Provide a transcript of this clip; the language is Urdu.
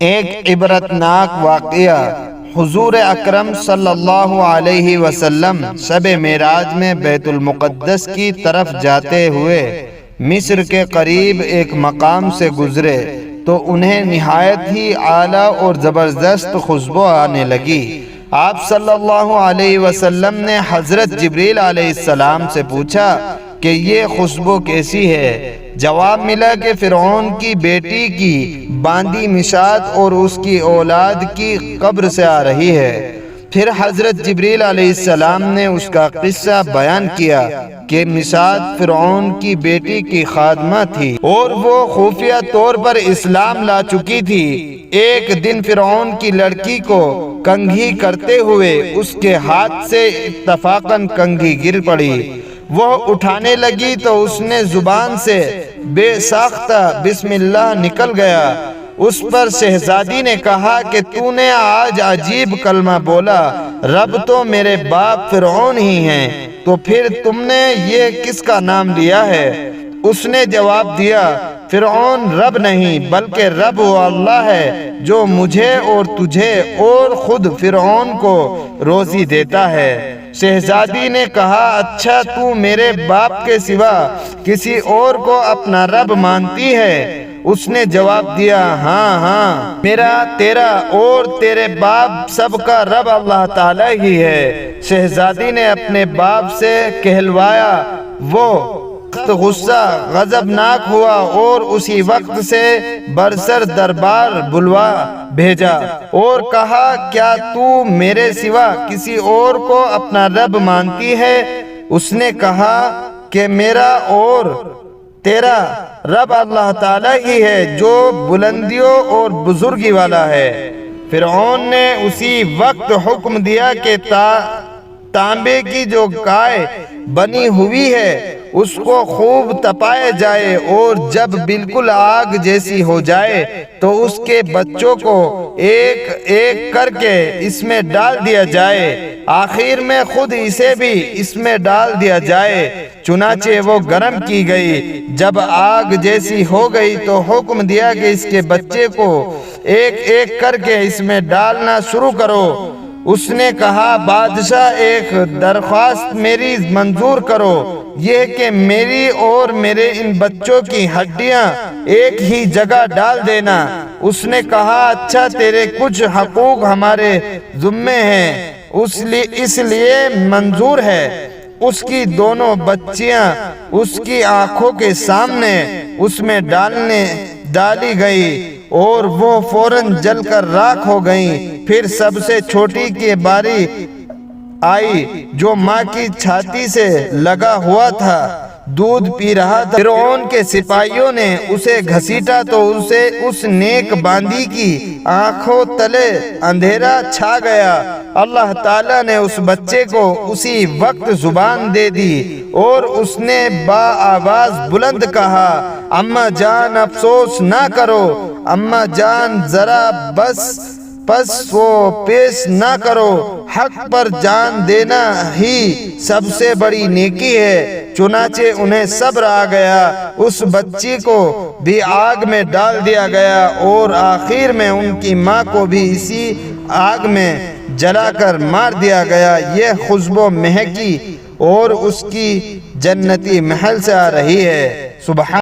ایک عبرتناک واقعہ۔ حضور اکرم صلی اللہ علیہ وسلم شب معراج میں بیت المقدس کی طرف جاتے ہوئے مصر کے قریب ایک مقام سے گزرے تو انہیں نہایت ہی اعلیٰ اور زبردست خوشبو آنے لگی۔ آپ صلی اللہ علیہ وسلم نے حضرت جبریل علیہ السلام سے پوچھا کہ یہ خوشبو کیسی ہے؟ جواب ملا کہ فرعون کی بیٹی کی باندی مشاد اور اس کی اولاد کی قبر سے آ رہی ہے۔ پھر حضرت جبریل علیہ السلام نے اس کا قصہ بیان کیا کہ مشاد فرعون کی بیٹی کی خادمہ تھی اور وہ خفیہ طور پر اسلام لا چکی تھی۔ ایک دن فرعون کی لڑکی کو کنگھی کرتے ہوئے اس کے ہاتھ سے اتفاقاً کنگھی گر پڑی۔ وہ اٹھانے لگی تو اس نے زبان سے بے ساختہ بسم اللہ نکل گیا۔ اس پر شہزادی نے کہا کہ تو نے آج عجیب کلمہ بولا، رب تو میرے باپ فرعون ہی ہیں، تو پھر تم نے یہ کس کا نام لیا ہے؟ اس نے جواب دیا، فرعون رب نہیں، بلکہ رب وہ اللہ ہے، جو مجھے اور تجھے اور خود فرعون کو روزی دیتا ہے۔ شہزادی نے کہا اچھا تو میرے باپ کے سوا کسی اور کو اپنا رب مانتی ہے؟ اس نے جواب دیا ہاں ہاں۔ میرا، تیرا اور تیرے باپ سب کا رب اللہ تعالی ہی ہے۔ شہزادی نے اپنے باپ سے کہلوایا، وہ غصہ غضبناک ہوا اور اسی وقت سے برسر دربار بلوا بھیجا اور کہا، کیا تو میرے سوا کسی اور کو اپنا رب مانتی ہے؟ اس نے کہا، کہ میرا اور تیرا رب اللہ تعالی ہی ہے جو بلندیوں اور بزرگی والا ہے۔ فرعون نے اسی وقت حکم دیا کہ تا تانبے کی جو گائے بنی ہوئی ہے اس کو خوب تپائے جائے اور جب بالکل آگ جیسی ہو جائے تو اس کے بچوں کو ایک ایک کر کے اس میں ڈال دیا جائے۔ آخر میں خود اسے بھی اس میں ڈال دیا جائے۔ چنانچہ وہ گرم کی گئی۔ جب آگ جیسی ہو گئی تو حکم دیا کہ اس کے بچے کو ایک ایک کر کے اس میں ڈالنا شروع کرو۔ اس نے کہا، بادشاہ ایک درخواست میری منظور کرو، یہ کہ میری اور میرے ان بچوں کی ہڈیاں ایک ہی جگہ ڈال دینا۔ اس نے کہا اچھا تیرے کچھ حقوق ہمارے ذمے ہیں، اس لیے منظور ہے۔ اس کی دونوں بچیاں اس کی آنکھوں کے سامنے اس میں ڈالنے، ڈالی گئی۔ اور وہ فوراً جل کر راکھ ہو گئیں۔ پھر سب سے چھوٹی کی باری آئی جو ماں کی چھاتی سے لگا ہوا تھا۔ دودھ پی رہا تھا۔ فرعون کے سپاہیوں نے اسے گھسیٹا تو اسے اس نیک باندھی کی آنکھوں تلے اندھیرا چھا گیا۔ اللہ تعالیٰ نے اس بچے کو اسی وقت زبان دے دی اور اس نے با آواز بلند کہا، اما جان افسوس نہ کرو، اما جان ذرا بس، پس وہ پیش نہ کرو، حق پر جان دینا ہی سب سے بڑی نیکی ہے۔ چنانچہ انہیں صبر آ گیا، اس بچی کو بھی آگ میں ڈال دیا گیا اور آخر میں ان کی ماں کو بھی اسی آگ میں جلا کر مار دیا گیا، یہ خوشبو مہکی اور اس کی جنتی محل سے آ رہی ہے۔ سبحان